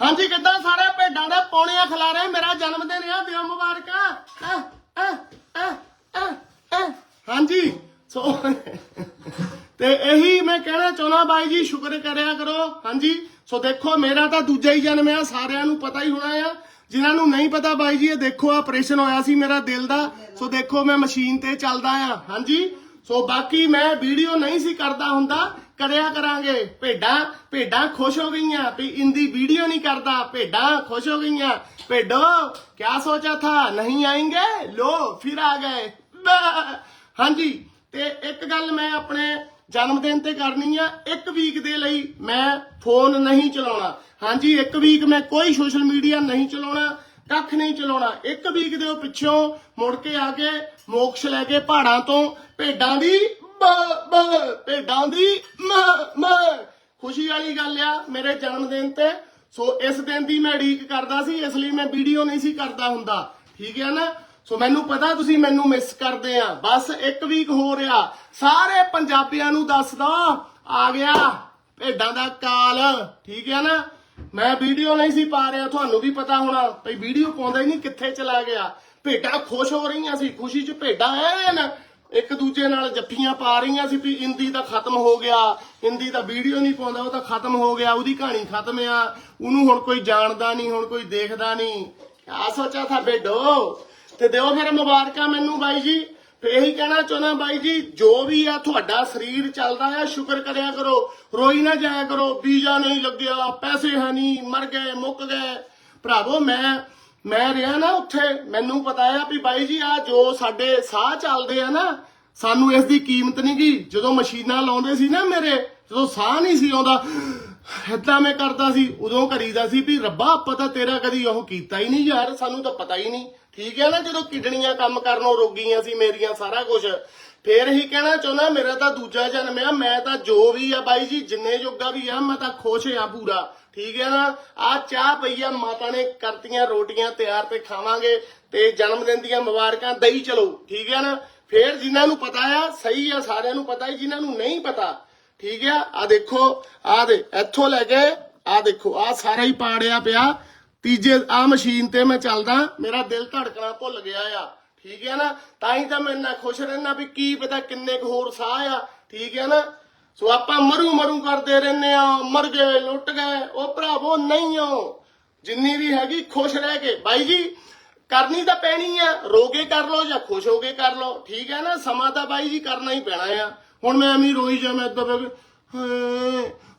ਹਾਂਜੀ, ਕਿੱਦਾਂ ਸਾਰੇ ਭੇਡਾਂ ਦੇ ਪੌਣੀਆਂ ਖਿਲਾ ਮੇਰਾ ਜਨਮ ਦਿਨ ਆ, ਦਿਓ ਮੁਬਾਰਕਾਂ। ਹਾਂਜੀ, ਸੋ ਤੇ ਇਹੀ ਮੈਂ ਕਹਿਣਾ ਚਾਹੁੰਦਾ ਬਾਈ ਜੀ, ਸ਼ੁਕਰ ਕਰਿਆ ਕਰੋ। ਹਾਂਜੀ, ਸੋ ਦੇਖੋ, ਮੇਰਾ ਤਾਂ ਦੂਜਾ ਹੀ ਜਨਮ ਆ, ਸਾਰਿਆਂ ਨੂੰ ਪਤਾ ਹੀ ਹੋਣਾ ਆ। ਜਿਨ੍ਹਾਂ ਨੂੰ ਨਹੀਂ ਪਤਾ ਬਾਈ ਜੀ, ਇਹ ਦੇਖੋ, ਆਪਰੇਸ਼ਨ ਹੋਇਆ ਸੀ ਮੇਰਾ ਦਿਲ ਦਾ। ਸੋ ਦੇਖੋ, ਮੈਂ ਮਸ਼ੀਨ ਤੇ ਚੱਲਦਾ ਆ। ਹਾਂਜੀ, ਸੋ ਬਾਕੀ ਮੈਂ ਵੀਡੀਓ ਨਹੀਂ ਸੀ ਕਰਦਾ ਹੁੰਦਾ। ਕਰਿਆ ਕਰਾਂਗੇ। ਭੇਡਾਂ ਭੇਡਾਂ ਖੁਸ਼ ਹੋ ਗਈਆਂ ਵੀ ਇੰਦੀ ਵੀਡੀਓ ਨਹੀਂ ਕਰਦਾ। ਭੇਡਾਂ ਖੁਸ਼ ਹੋ ਗਈਆਂ। ਭੇਡੋ, ਕਿਆ ਸੋਚਿਆ ਥਾ? ਨਹੀਂ ਆਏਂਗੇ? ਲੋ, ਫਿਰ ਆ ਗਏ। ਹਾਂਜੀ, ਤੇ ਇੱਕ ਗੱਲ ਮੈਂ ਆਪਣੇ ਜਨਮ ਦਿਨ ਤੇ ਕਰਨੀ ਆ। ਇੱਕ ਵੀਕ ਦੇ ਲਈ ਮੈਂ ਫੋਨ ਨਹੀਂ ਚਲਾਉਣਾ। ਹਾਂਜੀ, ਇੱਕ ਵੀਕ ਮੈਂ ਕੋਈ ਸੋਸ਼ਲ ਮੀਡੀਆ ਨਹੀਂ ਚਲਾਉਣਾ, ਕੱਖ ਨਹੀਂ ਚਲਾਉਣਾ। ਇੱਕ ਵੀਕ ਦੇ ਪਿੱਛੋਂ ਮੁੜ ਕੇ ਆ ਕੇ ਮੋਕਸ਼ ਲੈ ਕੇ ਪਹਾੜਾਂ ਤੋਂ ਭੇਡਾਂ ਦੀ ਬ ਬ ਭੇਡਾਂ ਦੀ ਮ ਮ। ਖੁਸ਼ੀ ਵਾਲੀ ਗੱਲ ਆ, ਮੇਰੇ ਜਨਮ ਦਿਨ ਤੇ। ਸੋ ਇਸ ਦਿਨ ਦੀ ਮੈਂ ਉਡੀਕ ਕਰਦਾ ਸੀ, ਇਸ ਲਈ ਮੈਂ ਵੀਡੀਓ ਨਹੀਂ ਸੀ ਕਰਦਾ ਹੁੰਦਾ। ਠੀਕ ਹੈ ਨਾ? ਸੋ ਮੈਨੂੰ ਪਤਾ ਤੁਸੀਂ ਮੈਨੂੰ ਮਿਸ ਕਰਦੇ ਆ। ਬਸ ਇੱਕ ਵੀਕ ਹੋ ਰਿਹਾ ਸਾਰੇ ਪੰਜਾਬੀਆਂ ਨੂੰ ਦੱਸ ਦੋ ਆ ਗਿਆ ਭੇਡਾਂ ਦਾ ਕਾਲ। ਠੀਕ ਹੈ ਨਾ? ਮੈਂ ਵੀਡੀਓ ਨਹੀਂ ਸੀ ਪਾ ਰਿਹਾ, ਤੁਹਾਨੂੰ ਵੀ ਪਤਾ ਹੋਣਾ। ਭਈ ਵੀਡੀਓ ਪਾਉਂਦਾ ਹੀ ਨਹੀਂ, ਕਿੱਥੇ ਚਲਾ ਗਿਆ? ਭੇਡਾਂ ਖੁਸ਼ ਹੋ ਰਹੀਆਂ ਸੀ, ਖੁਸ਼ੀ 'ਚ ਭੇਡਾਂ ਐਨ। ਇੱਕ ਦੂਜੇ ਨਾਲ ਜੱਫੀਆਂ ਪਾ ਰਹੀਆਂ ਸੀ ਵੀ ਹਿੰਦੀ ਤਾਂ ਖਤਮ ਹੋ ਗਿਆ ਹਿੰਦੀ ਤਾਂ ਵੀਡੀਓ ਨਹੀਂ ਪਾਉਂਦਾ, ਉਹ ਤਾਂ ਖਤਮ ਹੋ ਗਿਆ, ਉਹਦੀ ਕਹਾਣੀ ਖਤਮ ਆ, ਉਹਨੂੰ ਹੁਣ ਕੋਈ ਜਾਣਦਾ ਨਹੀਂ, ਹੁਣ ਕੋਈ ਦੇਖਦਾ ਨਹੀਂ। ਆ ਸੋਚਿਆ ਥਾ ਬੇਡੋ ਤੇ ਦਿਓ ਫਿਰ ਮੁਬਾਰਕਾਂ ਮੈਨੂੰ ਬਾਈ ਜੀ, ਤੇ ਇਹੀ ਕਹਿਣਾ ਚਾਹੁੰਦਾ ਬਾਈ ਜੀ, ਜੋ ਵੀ ਆ ਤੁਹਾਡਾ ਸਰੀਰ ਚੱਲਦਾ ਆ, ਸ਼ੁਕਰ ਕਰਿਆ ਕਰੋ, ਰੋਈ ਨਾ ਜਾਇਆ ਕਰੋ ਵੀਜ਼ਾ ਨਹੀਂ ਲੱਗਿਆ, ਪੈਸੇ ਹੈ ਨਹੀਂ, ਮਰ ਗਏ, ਮੁੱਕ ਗਏ। ਭਰਾਵੋ, ਮੈਂ ਮੈਂ ਰਿਹਾ ਨਾ ਉੱਥੇ, ਮੈਨੂੰ ਪਤਾ ਆ ਵੀ ਬਾਈ ਜੀ ਆ ਜੋ ਸਾਡੇ ਸਾਹ ਚੱਲਦੇ ਆ ਨਾ, ਸਾਨੂੰ ਇਸ ਦੀ ਕੀਮਤ ਨਹੀਂ ਗੀ। ਜਦੋਂ ਮਸ਼ੀਨਾਂ ਲਾਉਂਦੇ ਸੀ ਨਾ ਮੇਰੇ, ਜਦੋਂ ਸਾਹ ਨਹੀਂ ਸੀ ਆਉਂਦਾ ਏਦਾਂ ਮੈਂ ਕਰਦਾ ਸੀ, ਉਦੋਂ ਕਰੀਦਾ ਸੀ ਵੀ ਰੱਬਾ, ਆਪਾਂ ਤਾਂ ਤੇਰਾ ਕਦੀ ਉਹ ਕੀਤਾ ਹੀ ਨਹੀਂ ਯਾਰ, ਸਾਨੂੰ ਤਾਂ ਪਤਾ ਹੀ ਨਹੀਂ। ਠੀਕ ਹੈ ਨਾ, ਜਦੋਂ ਕਿਡਨੀਆਂ ਕੰਮ ਕਰਨੋਂ ਰੋਗੀਆਂ ਸੀ ਮੇਰੀਆਂ, ਸਾਰਾ ਕੁਝ ਫੇਰ ਹੀ ਕਹਿਣਾ ਚਾਹੁੰਦਾ, ਮੇਰਾ ਤਾਂ ਦੂਜਾ ਜਨਮ ਆ, ਮੈਂ ਤਾਂ ਜੋ ਵੀ ਆ ਬਾਈ ਜੀ, ਜਿੰਨੇ ਜੋਗਾ ਵੀ ਆ, ਮੈਂ ਤਾਂ ਖੁਸ਼ ਆ ਪੂਰਾ। ਠੀਕ ਹੈ ਨਾ ਆ ਚਾਹ ਪਈ ਆ, ਮਾਤਾ ਨੇ ਕਰਤੀਆਂ ਰੋਟੀਆਂ ਤਿਆਰ ਤੇ ਖਾਵਾਂਗੇ ਤੇ ਜਨਮ ਦਿਨ ਦੀਆਂ ਮੁਬਾਰਕਾਂ ਦਈ ਚਲੋ। ਠੀਕ ਹੈ ਨਾ, ਫੇਰ ਜਿਨ੍ਹਾਂ ਨੂੰ ਪਤਾ ਆ, ਸਹੀ ਆ, ਸਾਰਿਆਂ ਨੂੰ ਪਤਾ ਹੀ, ਜਿਨ੍ਹਾਂ ਨੂੰ ਨਹੀਂ ਪਤਾ ਠੀਕ ਆ? ਆ ਦੇਖੋ ਆ ਦੇ, ਇੱਥੋਂ ਲੈ ਕੇ ਆ ਦੇਖੋ ਆ ਸਾਰਾ ਹੀ ਪਾੜਿਆ ਪਿਆ। ਤੀਜੇ ਆ ਮਸ਼ੀਨ ਤੇ ਮੈਂ ਚੱਲਦਾ, ਮੇਰਾ ਦਿਲ ਧੜਕਣਾ ਭੁੱਲ ਗਿਆ ਆ। ਠੀਕ ਹੈ ਨਾ? ਤਾਂ ਹੀ ਤਾਂ ਮੈਂ ਇੰਨਾ ਖੁਸ਼ ਰਹਿਣਾ ਵੀ ਕੀ ਪਤਾ ਕਿੰਨੇ ਕੁ ਹੋਰ ਸਾਹ ਆ। ਠੀਕ ਹੈ ਨਾ? ਸੋ ਆਪਾਂ ਮਰੂ ਮਰੂ ਕਰਦੇ ਰਹਿੰਦੇ ਆ, ਮਰ ਗਏ, ਲੁੱਟ ਗਏ, ਉਹ ਭਰਾਵੋ ਨਹੀਂ ਹੋ। ਜਿੰਨੀ ਵੀ ਹੈਗੀ, ਖੁਸ਼ ਰਹਿ ਕੇ। ਬਾਈ ਜੀ, ਕਰਨੀ ਤਾਂ ਪੈਣੀ ਆ, ਰੋਗੇ ਕਰ ਲੋ ਜਾਂ ਖੁਸ਼ ਹੋ ਕੇ ਕਰ ਲੋ ਠੀਕ ਹੈ ਨਾ? ਸਮਾਂ ਤਾਂ ਬਾਈ ਜੀ ਕਰਨਾ ਹੀ ਪੈਣਾ ਆ। ਹੁਣ ਮੈਂ ਐਵੇਂ ਰੋਈ ਜਾ, ਮੈਂ ਇਦਾਂ ਬੈ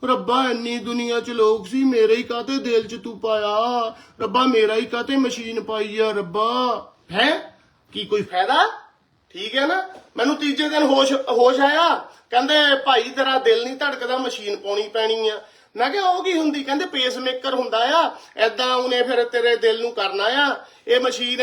ਰੱਬਾ ਇੰਨੀ ਦੁਨੀਆ 'ਚ ਲੋਕ ਸੀ, ਮੇਰੇ ਹੀ ਕਾਤੇ ਦਿਲ 'ਚ ਤੂੰ ਪਾਇਆ? ਰੱਬਾ ਮੇਰਾ ਹੀ ਕਾਤੇ ਮਸ਼ੀਨ ਪਾਈ ਆ, ਰੱਬਾ? ਹੈ? ਕੀ ਕੋਈ ਫਾਇਦਾ? ਠੀਕ ਹੈ ਨਾ? ਮੈਨੂੰ ਤੀਜੇ ਦਿਨ ਹੋਸ਼ ਹੋਸ਼ ਆਇਆ। ਕਹਿੰਦੇ, ਭਾਈ, ਤੇਰਾ ਦਿਲ ਨਹੀਂ ਧੜਕਦਾ, ਮਸ਼ੀਨ ਪਾਉਣੀ ਪੈਣੀ ਆ। ਮੈਂ ਕਿਹਾ, ਉਹ ਕੀ ਹੁੰਦੀ? ਕਹਿੰਦੇ ਪੇਸ ਮੇਕਰ ਹੁੰਦਾ ਆ। ਐਦਾਂ ਉਹਨੇ ਫਿਰ ਤੇਰੇ ਦਿਲ ਨੂੰ ਕਰਨਾ ਆ। ਇਹ ਮਸ਼ੀਨ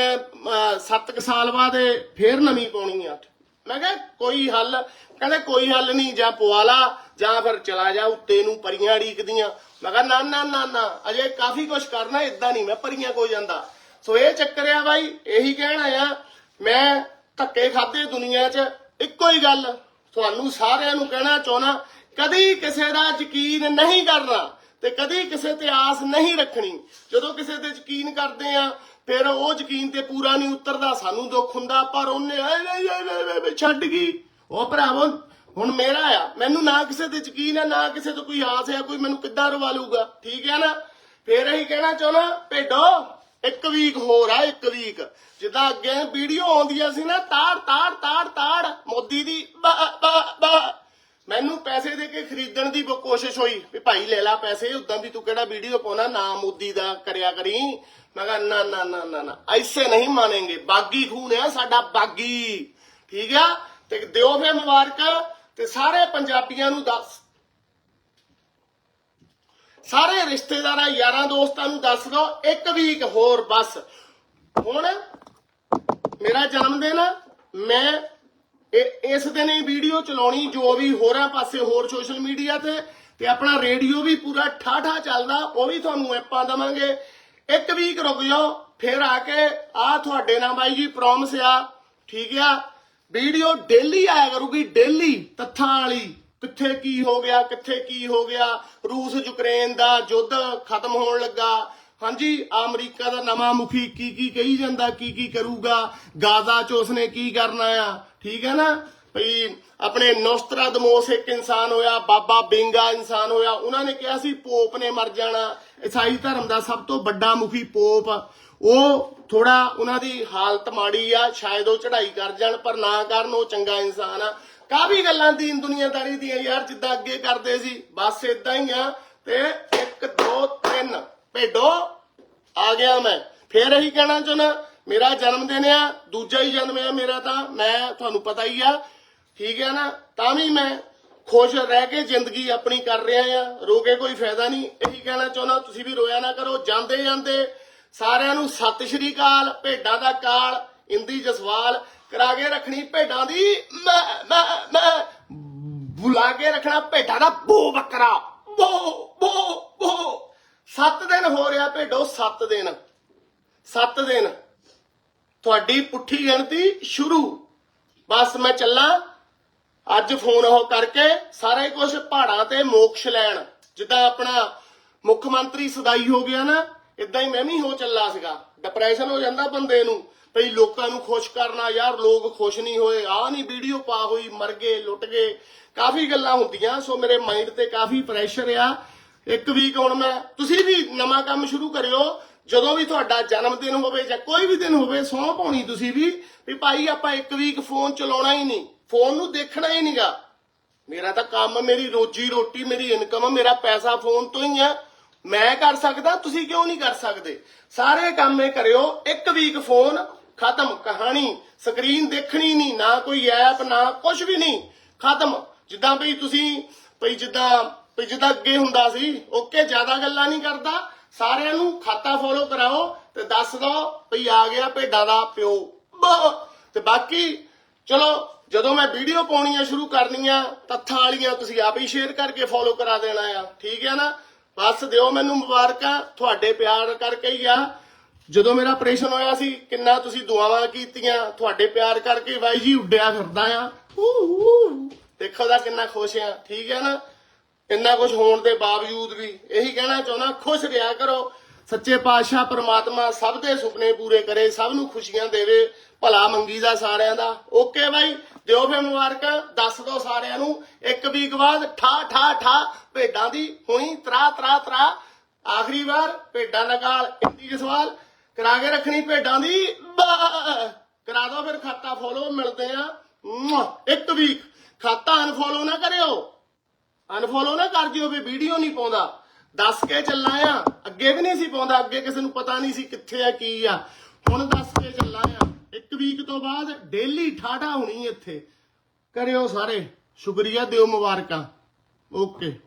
7 ਸਾਲ ਬਾਅਦ ਇਹ ਫੇਰ ਨਵੀਂ ਪਾਉਣੀ ਆ। ਮੈਂ ਕਿਹਾ, ਕੋਈ ਹੱਲ। ਕਹਿੰਦੇ, ਕੋਈ ਹੱਲ ਨਹੀਂ, ਜਾਂ ਪਵਾ ਜਾਂ ਫਿਰ ਚਲਾ ਜਾ ਉੱਤੇ ਨੂੰ ਪਰੀਆਂ ਢੀਕਦੀਆਂ ਮੈਂ ਕਿਹਾ, ਨਾ ਨਾ ਨਾ ਨਾ, ਅਜੇ ਕਾਫੀ ਕੁਝ ਕਰਨਾ ਇਦਾਂ ਨਹੀਂ, ਮੈਂ ਪਰੀਆਂ ਕੋ ਜਾਂਦਾ। ਸੋ ਇਹ ਚੱਕਰ ਆ ਬਾਈ, ਇਹੀ ਕਹਿਣਾ ਆ, ਮੈਂ ਧੱਕੇ ਖਾਦੇ ਦੁਨੀਆ 'ਚ, ਇੱਕੋ ਹੀ ਗੱਲ ਤੁਹਾਨੂੰ ਸਾਰਿਆਂ ਨੂੰ ਕਹਿਣਾ ਚਾਹਣਾ ਕਦੀ ਕਿਸੇ ਦਾ ਯਕੀਨ ਨਹੀਂ ਕਰਨਾ ਤੇ ਕਦੀ ਕਿਸੇ ਤੇ ਆਸ ਨਹੀਂ ਰੱਖਣੀ। ਜਦੋਂ ਕਿਸੇ ਤੇ ਯਕੀਨ ਕਰਦੇ ਆ ਫਿਰ ਉਹ ਯਕੀਨ ਤੇ ਪੂਰਾ ਨਹੀਂ ਉਤਰਦਾ, ਸਾਨੂੰ ਦੁੱਖ ਹੁੰਦਾ, ਪਰ ਉਹਨੇ ਆਏ ਛੱਡ ਗਈ। ਉਹ ਭਰਾਵੋ, ਹੁਣ ਮੇਰਾ ਆ, ਮੈਨੂੰ ਨਾ ਕਿਸੇ ਤੇ ਯਕੀਨ ਆ, ਨਾ ਕਿਸੇ ਤੋਂ ਕੋਈ ਆਸ ਆ, ਕੋਈ ਮੈਨੂੰ ਕਿੱਦਾਂ ਰਵਾ ਲੂਗਾ ਠੀਕ ਹੈ ਨਾ? ਫੇਰ ਅਸੀਂ ਕਹਿਣਾ ਚਾਹਣਾ ਭੇਡੋ, ਇੱਕ ਵੀਕ ਹੋਰ ਆ, ਇੱਕ ਵੀਕ ਜਿੱਦਾਂ ਅੱਗੇ ਵੀਡੀਓ ਆਉਂਦੀਆਂ ਸੀ ਨਾ, ਤਾੜ ਤਾੜ ਤਾੜ ਤਾੜ, ਮੋਦੀ ਦੀ ਬਾ। ਮੈਨੂੰ ਪੈਸੇ ਦੇ ਕੇ ਖਰੀਦਣ ਦੀ ਕੋਸ਼ਿਸ਼ ਹੋਈ, ਵੀ ਭਾਈ ਲੈ ਲੈ ਪੈਸੇ, ਉਦਾਂ ਵੀ ਤੂੰ ਕਿਹੜਾ ਵੀਡੀਓ ਪਾਉਣਾ, ਨਾ ਮੋਦੀ ਦਾ ਕਰਿਆ ਕਰੀ। ਮੈਂ ਕਿਹਾ, ਨਾ ਨਾ ਨਾ ਨਾ ਨਾ। ਐਸੇ ਨਹੀਂ ਮਾਨੇਂਗੇ ਬਾਗੀ ਖੂਨ ਹੈ ਸਾਡਾ ਬਾਗੀ। ਠੀਕ ਆ? ਤੇ ਦਿਓ ਫੇ ਮੁਬਾਰਕਾਂ ਤੇ ਸਾਰੇ ਪੰਜਾਬੀਆਂ ਨੂੰ ਦੱਸ। ਸਾਰੇ ਰਿਸ਼ਤੇਦਾਰਾਂ, ਯਾਰਾਂ ਦੋਸਤਾਂ ਨੂੰ ਦੱਸ ਦੋ, ਇੱਕ ਵੀਕ ਹੋਰ ਬਸ। ਹੁਣ ਮੇਰਾ ਜਨਮ ਦਿਨ ਮੈਂ ਇਸ ਦਿਨ ਇਹ ਵੀਡੀਓ ਚਲਾਉਣੀ, ਜੋ ਵੀ ਹੋਰਾਂ ਪਾਸੇ ਹੋਰ ਸੋਸ਼ਲ ਮੀਡੀਆ ਤੇ ਤੇ ਆਪਣਾ ਰੇਡੀਓ ਵੀ ਪੂਰਾ ਠਾਠਾ ਚੱਲਦਾ, ਉਹ ਵੀ ਤੁਹਾਨੂੰ ਐਪਾਂ ਦਵਾਂਗੇ। ਇੱਕ ਵੀਕ ਰੁਕ ਜਾਓ, ਫਿਰ ਆ ਕੇ ਆ ਤੁਹਾਡੇ ਨਾਲ ਬਾਈ ਜੀ ਪ੍ਰੋਮਿਸ ਆ, ਠੀਕ ਆ? ਵੀਡੀਓ ਡੇਲੀ ਆਇਆ ਕਰੂਗੀ ਡੇਲੀ ਤੱਥਾਂ ਵਾਲੀ। ਕਿੱਥੇ ਕੀ ਹੋ ਗਿਆ, ਕਿੱਥੇ ਕੀ ਹੋ ਗਿਆ? ਰੂਸ, ਯੂਕਰੇਨ ਦਾ ਯੁੱਧ ਖਤਮ ਹੋਣ ਲੱਗਾ। ਹਾਂਜੀ, ਅਮਰੀਕਾ ਦਾ ਨਵਾਂ ਮੁਖੀ ਕੀ ਕੀ ਕਹੀ ਜਾਂਦਾ, ਕੀ ਕੀ ਕਰੂਗਾ? ਗਾਜ਼ਾ ਚ ਉਸਨੇ ਕੀ ਕਰਨਾ ਆ? ਠੀਕ ਹੈ ਨਾ? ਭਈ ਆਪਣੇ ਨੋਸਟਰਾਦਮੋਸ ਇੱਕ ਇਨਸਾਨ ਹੋਇਆ, ਬਾਬਾ ਬਿੰਗਾ ਇਨਸਾਨ ਹੋਇਆ, ਉਹਨਾਂ ਨੇ ਕਿਹਾ ਸੀ ਪੋਪ ਨੇ ਮਰ ਜਾਣਾ। ਈਸਾਈ ਧਰਮ ਦਾ ਸਭ ਤੋਂ ਵੱਡਾ ਮੁਖੀ ਪੋਪ ਉਹ ਥੋੜਾ ਉਹਨਾਂ ਦੀ ਹਾਲਤ ਮਾੜੀ ਆ, ਸ਼ਾਇਦ ਉਹ ਚੜ੍ਹਾਈ ਕਰ ਜਾਣ, ਪਰ ਨਾ ਕਰਨ ਉਹ ਚੰਗਾ ਇਨਸਾਨ ਆ। ਕਾਫੀ ਗੱਲਾਂ ਦੀਨ ਦੁਨੀਆਦਾਰੀ ਦੀਆਂ ਯਾਰ, ਜਿੱਦਾਂ ਅੱਗੇ ਕਰਦੇ ਸੀ, ਬਸ ਇਦਾਂ ਹੀ ਆ। ਤੇ 1 2 3 ਭੇਡੋ, ਆ ਗਿਆ ਮੈਂ। ਫੇਰ ਇਹੀ ਕਹਿਣਾ ਚਾਹੁੰਦਾ, ਮੇਰਾ ਜਨਮ ਦਿਨ ਆ, ਦੂਜਾ ਹੀ ਜਨਮ ਆ ਮੇਰਾ ਤਾਂ, ਮੈਂ, ਤੁਹਾਨੂੰ ਪਤਾ ਹੀ ਆ ਠੀਕ ਹੈ ਨਾ? ਤਾਂ ਵੀ ਮੈਂ ਖੁਸ਼ ਰਹਿ ਕੇ ਜ਼ਿੰਦਗੀ ਆਪਣੀ ਕਰ ਰਿਹਾ ਆ ਰੋ ਕੇ ਕੋਈ ਫਾਇਦਾ ਨਹੀਂ। ਇਹੀ ਕਹਿਣਾ ਚਾਹੁੰਦਾ, ਤੁਸੀਂ ਵੀ ਰੋਇਆ ਨਾ ਕਰੋ। ਜਾਂਦੇ ਜਾਂਦੇ ਸਾਰਿਆਂ ਨੂੰ ਸਤਿ ਸ਼੍ਰੀ ਅਕਾਲ। ਭੇਡਾਂ ਦਾ ਕਾਲ, ਇੰਦੀ ਜਸਵਾਲ। ਕਰਾ ਕੇ ਰੱਖਣੀ ਭੇਡਾਂ ਦੀ ਬੁਲਾ ਕੇ ਰੱਖਣਾ ਭੇਡਾਂ ਦਾ ਬੋ ਬੱਕਰਾ। ਬੋ ਬੋ ਬੋ। ਸੱਤ ਦਿਨ ਹੋ ਰਿਹਾ ਭੇਡੋ, ਸੱਤ ਦਿਨ। ਸੱਤ ਦਿਨ। ਤੁਹਾਡੀ ਪੁੱਠੀ ਗਿਣਤੀ ਸ਼ੁਰੂ। ਬਸ ਮੈਂ ਚੱਲਾਂ। ਅੱਜ ਫੋਨ ਉਹ ਕਰਕੇ ਸਾਰੇ ਕੁਝ ਪਹਾੜਾਂ ਤੇ ਮੋਕਸ਼ ਲੈਣ। ਜਿੱਦਾਂ ਆਪਣਾ ਮੁੱਖ ਮੰਤਰੀ ਸਦਾਈ ਹੋ ਗਿਆ ਨਾ ਇਦਾਂ ਹੀ ਮੈਂ ਵੀ ਹੋ ਚੱਲਾ ਸੀਗਾ। ਡਿਪਰੈਸ਼ਨ ਹੋ ਜਾਂਦਾ ਬੰਦੇ ਨੂੰ, ਭਈ ਲੋਕਾਂ ਨੂੰ ਖੁਸ਼ ਕਰਨਾ, ਯਾਰ ਲੋਕ ਖੁਸ਼ ਨਹੀਂ ਹੋਏ ਆ ਨਹੀਂ ਵੀਡੀਓ ਪਾ ਹੋਈ, ਮਰ ਗਏ, ਲੁੱਟ ਗਏ। ਕਾਫੀ ਗੱਲਾਂ ਹੁੰਦੀਆਂ, ਸੋ ਮੇਰੇ ਮਾਈਂਡ ਤੇ ਕਾਫੀ ਪ੍ਰੈਸ਼ਰ ਆ। ਇੱਕ ਵੀਕ ਹੁਣ ਮੈਂ, ਤੁਸੀਂ ਵੀ ਨਵਾਂ ਕੰਮ ਸ਼ੁਰੂ ਕਰਿਓ। ਜਦੋਂ ਵੀ ਤੁਹਾਡਾ ਜਨਮ ਦਿਨ ਹੋਵੇ ਜਾਂ ਕੋਈ ਵੀ ਦਿਨ ਹੋਵੇ, ਸਹੁੰ ਪਾਉਣੀ ਤੁਸੀਂ ਵੀ ਵੀ ਭਾਈ ਆਪਾਂ ਇੱਕ ਵੀਕ ਫੋਨ ਚਲਾਉਣਾ ਹੀ ਨਹੀਂ। ਫੋਨ ਨੂੰ ਦੇਖਣਾ ਹੀ ਨਹੀਂਗਾ। ਮੇਰਾ ਤਾਂ ਕੰਮ ਮੇਰੀ ਰੋਜੀ ਰੋਟੀ, ਮੇਰੀ ਇਨਕਮ ਮੇਰਾ ਪੈਸਾ ਫੋਨ ਤੋਂ ਹੀ ਆ। ਮੈਂ ਕਰ ਸਕਦਾ, ਤੁਸੀਂ ਕਿਉਂ ਨਹੀਂ ਕਰ ਸਕਦੇ? ਸਾਰੇ ਕੰਮ ਇਹ ਕਰਿਓ, ਇੱਕ ਵੀਕ ਫੋਨ, ਖਤਮ। ਕਹਾਣੀ ਸਕਰੀਨ ਦੇਖਣੀ ਨਹੀਂ, ਨਾ ਕੋਈ ਐਪ ਨਾ ਕੁਝ ਵੀ ਨਹੀਂ। ਖਤਮ। ਜਿੱਦਾਂ ਵੀ ਤੁਸੀਂ ਭਈ ਜਿੱਦਾਂ ਭਈ ਜਿੱਦਾਂ ਅੱਗੇ ਹੁੰਦਾ ਸੀ ਓਕੇ ਜ਼ਿਆਦਾ ਗੱਲਾਂ ਨਹੀਂ ਕਰਦਾ। ਸਾਰਿਆਂ ਨੂੰ ਖਾਤਾ ਫੋਲੋ ਕਰਾਓ ਤੇ ਦੱਸ ਦੋ ਭਈ ਆ ਗਿਆ ਭੇਡਾਂ ਦਾ ਪਿਓ। ਤੇ ਬਾਕੀ ਚਲੋ, ਜਦੋਂ ਮੈਂ ਵੀਡੀਓ ਪਾਉਣੀਆਂ ਸ਼ੁਰੂ ਕਰਨੀਆਂ, ਤੱਥਾਂ ਵਾਲੀਆਂ ਤੁਸੀਂ ਆਪ ਹੀ ਸ਼ੇਅਰ ਕਰਕੇ ਫੋਲੋ ਕਰਾ ਦੇਣਾ ਆ। ਠੀਕ ਹੈ ਨਾ? ਬਸ ਦਿਓ ਮੈਨੂੰ ਮੁਬਾਰਕਾਂ, ਤੁਹਾਡੇ ਪਿਆਰ ਕਰਕੇ ਹੀ ਆ। ਜਦੋਂ ਮੇਰਾ ਆਪਰੇਸ਼ਨ ਹੋਇਆ ਸੀ, ਕਿੰਨਾ ਤੁਸੀਂ ਦੁਆਵਾਂ ਕੀਤੀਆਂ, ਤੁਹਾਡੇ ਪਿਆਰ ਕਰਕੇ ਬਾਈ ਜੀ ਉੱਡਿਆ ਫਿਰਦਾ ਆ। ਦੇਖੋ ਦਾ ਕਿੰਨਾ ਖੁਸ਼ ਆ, ਠੀਕ ਹੈ ਨਾ? ਇੰਨਾ ਕੁਝ ਹੋਣ ਦੇ ਬਾਵਜੂਦ ਵੀ ਇਹੀ ਕਹਿਣਾ ਚਾਹੁੰਦਾ, ਖੁਸ਼ ਰਿਹਾ ਕਰੋ। ਸੱਚੇ ਪਾਤਸ਼ਾਹ ਪ੍ਰਮਾਤਮਾ ਸਭ ਦੇ ਸੁਪਨੇ ਪੂਰੇ ਕਰੇ ਸਭ ਨੂੰ ਖੁਸ਼ੀਆਂ ਦੇਵੇ ਭਲਾ ਮੰਗੀ ਦਾ ਸਾਰਿਆਂ ਦਾ। ਓਕੇ ਬਾਈ ਦਿਓ ਫੇ ਮੁਬਾਰਕਾਂ ਦੱਸ ਦਿਓ ਸਾਰਿਆਂ ਨੂੰ। ਇੱਕ ਵੀਕ ਬਾਅਦ ਠਾ ਠਾ ਠਾ ਭੇਡਾਂ ਦੀ ਹੋਈ ਤਰਾ ਤਰਾ ਤਰਾ। ਆਖਰੀ ਵਾਰ ਭੇਡਾਂ ਦਾ ਕਾਲ ਇੰਦੀ ਸਵਾਲ ਕਰਾ ਕੇ ਰੱਖਣੀ ਭੇਡਾਂ ਦੀ ਕਰਾ ਦਿਓ ਫਿਰ ਖਾਤਾ ਫੋਲੋ ਮਿਲਦੇ ਆ। ਮੁਆ, ਇੱਕ ਵੀਕ। ਖਾਤਾ ਅਨਫੋਲੋ ਨਾ ਕਰਿਓ। ਅਨਫੋਲੋ ਨਾ ਕਰ ਦਿਓ ਵੀ ਵੀਡੀਓ ਨਹੀਂ ਪਾਉਂਦਾ। ਦੱਸ ਕੇ ਚੱਲਾਂ ਆ। ਅੱਗੇ ਵੀ ਨਹੀਂ ਸੀ ਪਾਉਂਦਾ, ਅੱਗੇ ਕਿਸੇ ਨੂੰ ਪਤਾ ਨਹੀਂ ਸੀ ਕਿੱਥੇ ਆ, ਕੀ ਆ। ਹੁਣ ਦੱਸ ਕੇ ਚੱਲਾਂ ਆ। ਇੱਕ ਵੀਕ ਤੋਂ ਬਾਅਦ ਡੇਲੀ ਠਾਠਾ ਹੋਣੀ ਇੱਥੇ। ਕਰਿਓ ਸਾਰੇ। ਸ਼ੁਕਰੀਆ, ਦਿਓ ਮੁਬਾਰਕਾਂ। ਓਕੇ